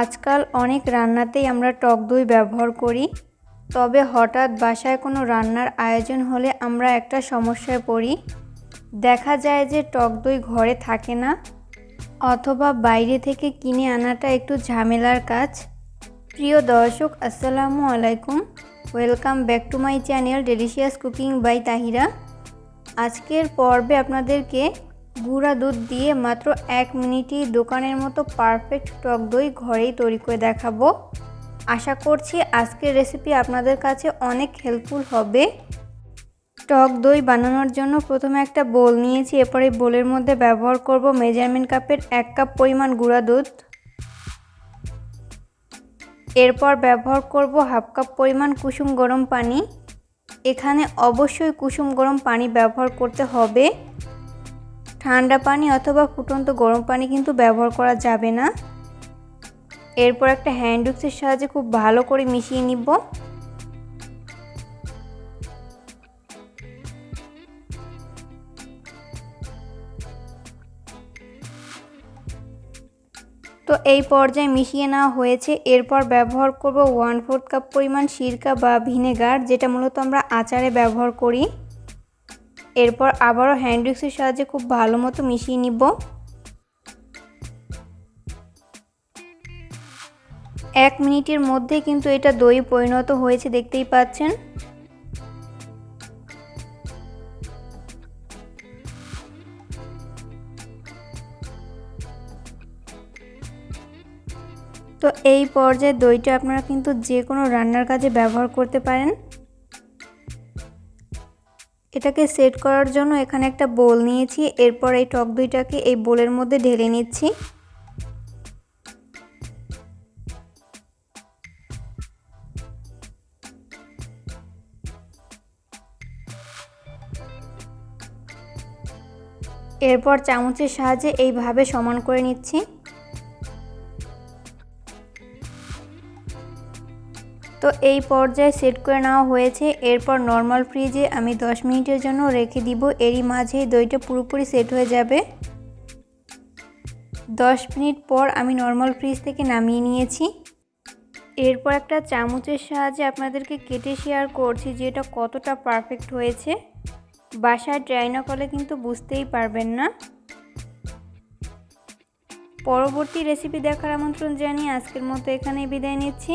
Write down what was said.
আজকাল অনেক রান্নাতেই আমরা টক দই ব্যবহার করি, তবে হঠাৎ বাসায় কোনো রান্নার আয়োজন হলে আমরা একটা সমস্যায় পড়ি। দেখা যায় যে টক দই ঘরে থাকে না, অথবা বাইরে থেকে কিনে আনাটা একটু ঝামেলার কাজ। প্রিয় দর্শক, আসসালামু আলাইকুম। Welcome back to my channel delicious cooking by Tahira. আজকের পর্বে আপনাদেরকে গুঁড়া দুধ দিয়ে মাত্র এক মিনিটই দোকানের মতো পারফেক্ট টক দই ঘরেই তৈরি করে দেখাবো। আশা করছি আজকের রেসিপি আপনাদের কাছে অনেক হেল্পফুল হবে। টক দই বানানোর জন্য প্রথমে একটা বোল নিয়েছি, এরপরে বোলের মধ্যে ব্যবহার করব মেজারমেন্ট কাপের এক কাপ পরিমাণ গুঁড়া দুধ। এরপর ব্যবহার করব হাফ কাপ পরিমাণ কুসুম গরম পানি। এখানে অবশ্যই কুসুম গরম পানি ব্যবহার করতে হবে। ঠান্ডা পানি অথবা ফুটন্ত গরম পানি কিন্তু ব্যবহার করা যাবে না। এরপর একটা হ্যান্ড উইক্সের সাহায্যে খুব ভালো করে মিশিয়ে নিব। তো এই পর্যায়ে মিশিয়ে নেওয়া হয়েছে। এরপর ব্যবহার করব ওয়ান ফোর্থ কাপ পরিমাণ সিরকা বা ভিনেগার, যেটা মূলত আমরা আচারে ব্যবহার করি। এরপর আবারও হ্যান্ড উইক্সের সাহায্যে খুব ভালো মতো মিশিয়ে নিব। এক মিনিটের মধ্যে কিন্তু এটা দই পরিণত হয়েছে, দেখতেই পাচ্ছেন। তো এই পর্যায়ে দইটা আপনারা কিন্তু যে কোনো রান্নার কাজে ব্যবহার করতে পারেন। এটাকে সেট করার জন্য এখানে একটা বোল নিয়েছি, এরপর এই টক দইটাকে এই বোলের মধ্যে ঢেলে নিচ্ছি। এরপর চামচের সাহায্যে এইভাবে সমান করে নিচ্ছি। তো এই পর্যায়ে সেট করে নেওয়া হয়েছে। এরপর নর্মাল ফ্রিজে আমি 10 মিনিটের জন্য রেখে দিব। এরই মাঝে দইটা পুরোপুরি সেট হয়ে যাবে। 10 মিনিট পর আমি নর্মাল ফ্রিজ থেকে নামিয়ে নিয়েছি। এরপর একটা চামচের সাহায্যে আপনাদেরকে কেটে শেয়ার করছি যে এটা কতটা পারফেক্ট হয়েছে। বাসায় ট্রাই না করলে কিন্তু বুঝতেই পারবেন না। পরবর্তী রেসিপি দেখার আমন্ত্রণ জানিয়ে আজকের মতো এখানেই বিদায় নিচ্ছি।